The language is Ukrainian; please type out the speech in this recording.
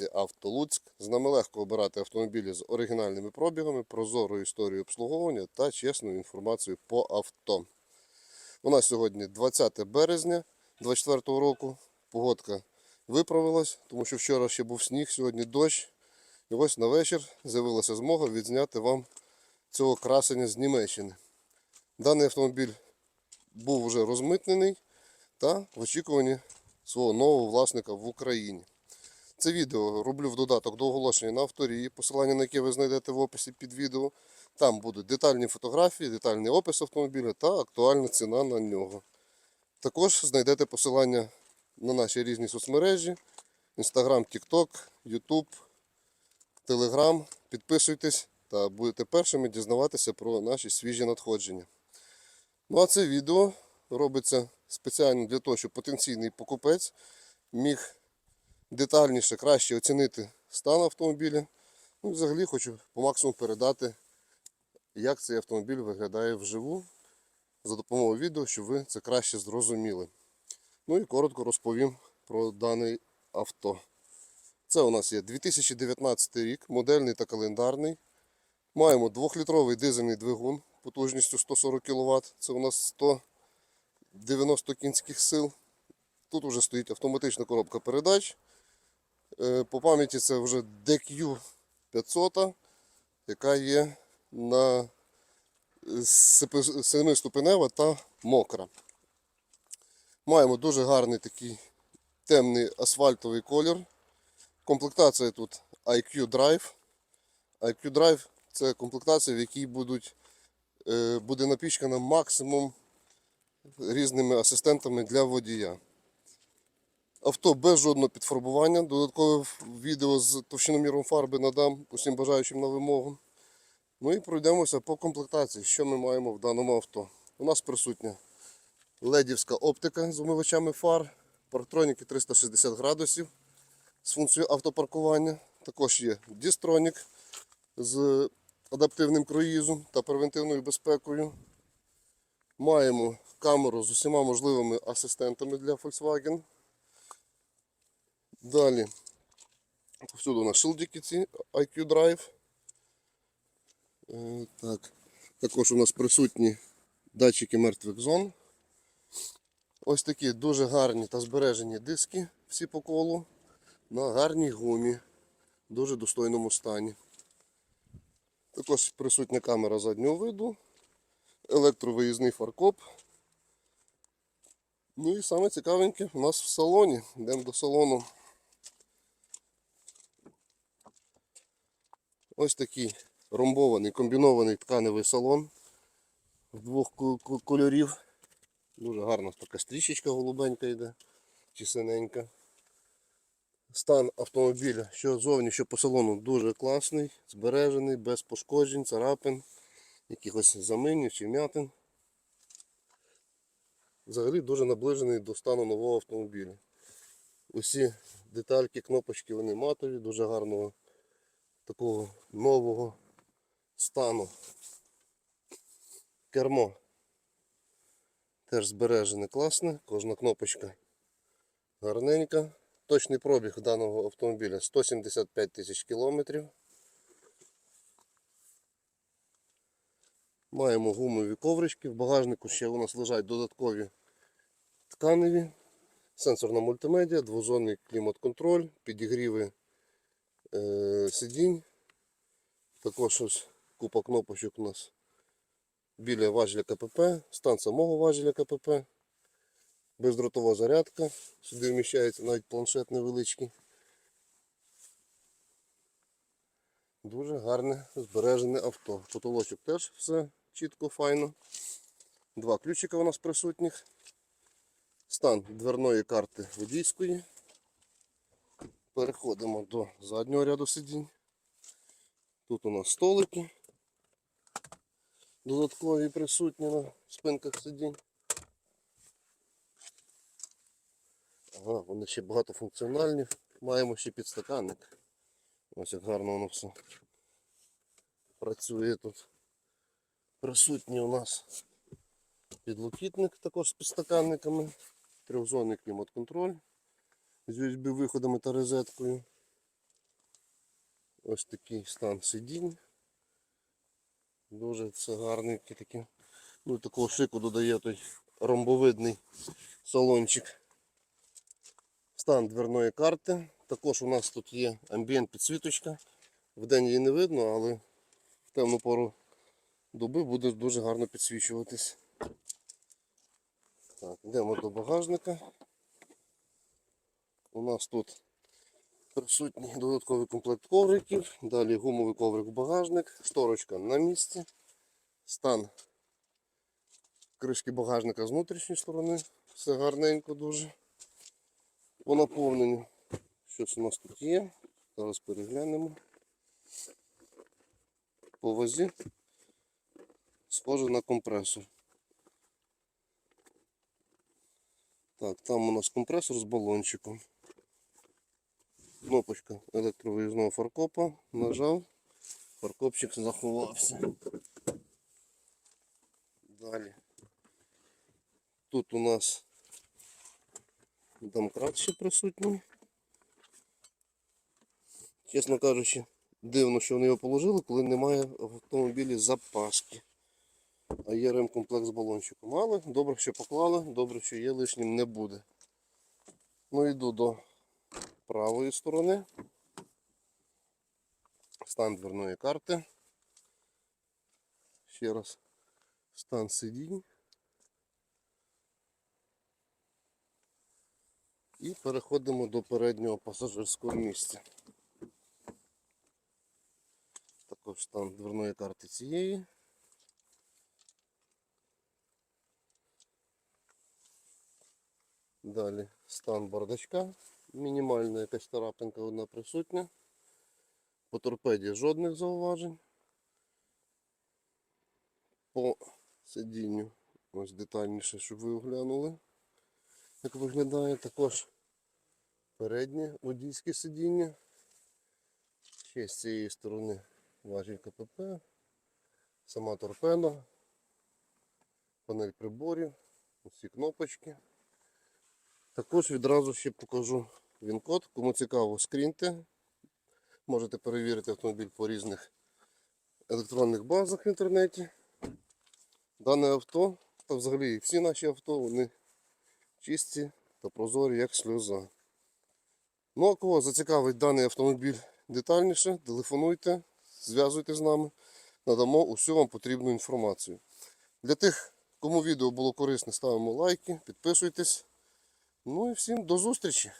вами компанія Easy Auto Луцьк. З нами легко обирати автомобілі з оригінальними пробігами, прозорою історією обслуговування та чесною інформацією по авто. У нас сьогодні 20 березня 2024 року. Погодка виправилась, тому що вчора ще був сніг, сьогодні дощ. І ось на вечір з'явилася змога відзняти вам цього красення з Німеччини. Даний автомобіль був вже розмитнений та в очікуванні свого нового власника в Україні. Це відео роблю в додаток до оголошення на авторії, посилання на яке ви знайдете в описі під відео. Там будуть детальні фотографії, детальний опис автомобіля та актуальна ціна на нього. Також знайдете посилання на наші різні соцмережі: Instagram, TikTok, YouTube, Telegram. Підписуйтесь та будете першими дізнаватися про наші свіжі надходження. Ну а це відео робиться спеціально для того, щоб потенційний покупець міг детальніше, краще оцінити стан автомобіля. Ну, взагалі хочу по максимуму передати, як цей автомобіль виглядає вживу за допомогою відео, щоб ви це краще зрозуміли. Ну і коротко розповім про дане авто. Це у нас є 2019 рік, модельний та календарний. Маємо 2-літровий дизельний двигун потужністю 140 кВт. Це у нас 190 кінських сил. Тут вже стоїть автоматична коробка передач. Е, По пам'яті це вже DQ 500, яка є на 7-ступенева та мокра. Маємо дуже гарний такий темний асфальтовий колір. Комплектація тут IQ Drive. IQ Drive це комплектація, в якій будуть, е, буде напічкана максимум різними асистентами для водія. Авто без жодного підфарбування. Додаткове відео з товщиноміром фарби надам усім бажаючим на вимогу. Ну і пройдемося по комплектації, що ми маємо в даному авто. У нас присутня ледівська оптика з умивачами фар, парктроніки 360 градусів з функцією автопаркування. Також є дістронік з адаптивним круїзом та превентивною безпекою. Маємо камеру з усіма можливими асистентами для Volkswagen. Далі всюди у нас шилдики ці IQ Drive. Е, Так. Також у нас присутні датчики мертвих зон. Ось такі дуже гарні та збережені диски всі по колу на гарній гумі, дуже достойному стані. Також присутня камера заднього виду, електровиїзний фаркоп. Ну і саме цікавеньке у нас в салоні. Йдемо до салону. Ось такий ромбований, комбінований тканевий салон двох ко- ко- кольорів. Дуже гарна така стрічечка голубенька йде чи синенька. Стан автомобіля, що зовні, що по салону, дуже класний, збережений, без пошкоджень, царапин, якихось заминів чи м'ятин. Взагалі дуже наближений до стану нового автомобіля. Усі детальки, кнопочки вони матові, дуже гарного такого нового стану. Кермо теж збережене класне, кожна кнопочка гарненька. Точний пробіг даного автомобіля 175 тисяч кілометрів. Маємо гумові коврички. В багажнику ще у нас лежать додаткові тканеві, сенсорна мультимедіа, двозонний клімат-контроль, підігріви е, сидінь. Також ось купа кнопочок у нас біля важеля КПП, стан самого важеля КПП, бездротова зарядка, сюди вміщається навіть планшет невеличкий. Дуже гарне збережене авто. Потолочок теж все чітко, файно. Два ключика у нас присутніх. Стан дверної карти водійської. Переходимо до заднього ряду сидінь. Тут у нас столики. Додаткові присутні на спинках сидінь. Ага, вони ще багатофункціональні. Маємо ще підстаканник. Ось як гарно воно все працює тут. Присутній у нас підлокітник також з підстаканниками. Трьохзонний клімат-контроль. З USB виходами та розеткою. Ось такий стан сидінь. Дуже це гарний такий. Ну, такого шику додає той ромбовидний салончик. Стан дверної карти. Також у нас тут є амбієнт підсвіточка. Вдень її не видно, але в темну пору доби буде дуже гарно підсвічуватись. Так, йдемо до багажника. У нас тут присутній додатковий комплект ковриків, далі гумовий коврик в багажник, шторочка на місці, стан кришки багажника з внутрішньої сторони, все гарненько дуже. По наповненню щось у нас тут є. Зараз переглянемо. По вазі схоже на компресор. Так, там у нас компресор з балончиком. Кнопочка електровиїзного фаркопа. Нажав, фаркопчик заховався. Далі. Тут у нас домкрат ще присутній. Чесно кажучи, дивно, що вони його положили, коли немає в автомобілі запаски. А є ремкомплект з балончиком. Але добре, що поклали, добре, що є лишнім не буде. Ну йду до правої сторони. Стан дверної карти. Ще раз стан сидінь. І переходимо до переднього пасажирського місця. Також стан дверної карти цієї. Далі стан бардачка. Мінімальна якась тарапинка одна присутня. По торпеді жодних зауважень. По сидінню ось детальніше, щоб ви оглянули, як виглядає. Також переднє водійське сидіння. Ще з цієї сторони важіль КПП, сама торпеда, панель приборів, усі кнопочки. Також відразу ще покажу він-код. Кому цікаво, скріньте. Можете перевірити автомобіль по різних електронних базах в інтернеті. Дане авто, та взагалі всі наші авто, вони чисті та прозорі, як сльоза. Ну, а кого зацікавить даний автомобіль детальніше, телефонуйте, зв'язуйтесь з нами, надамо усю вам потрібну інформацію. Для тих, кому відео було корисне, ставимо лайки, підписуйтесь. Ну і всім до зустрічі!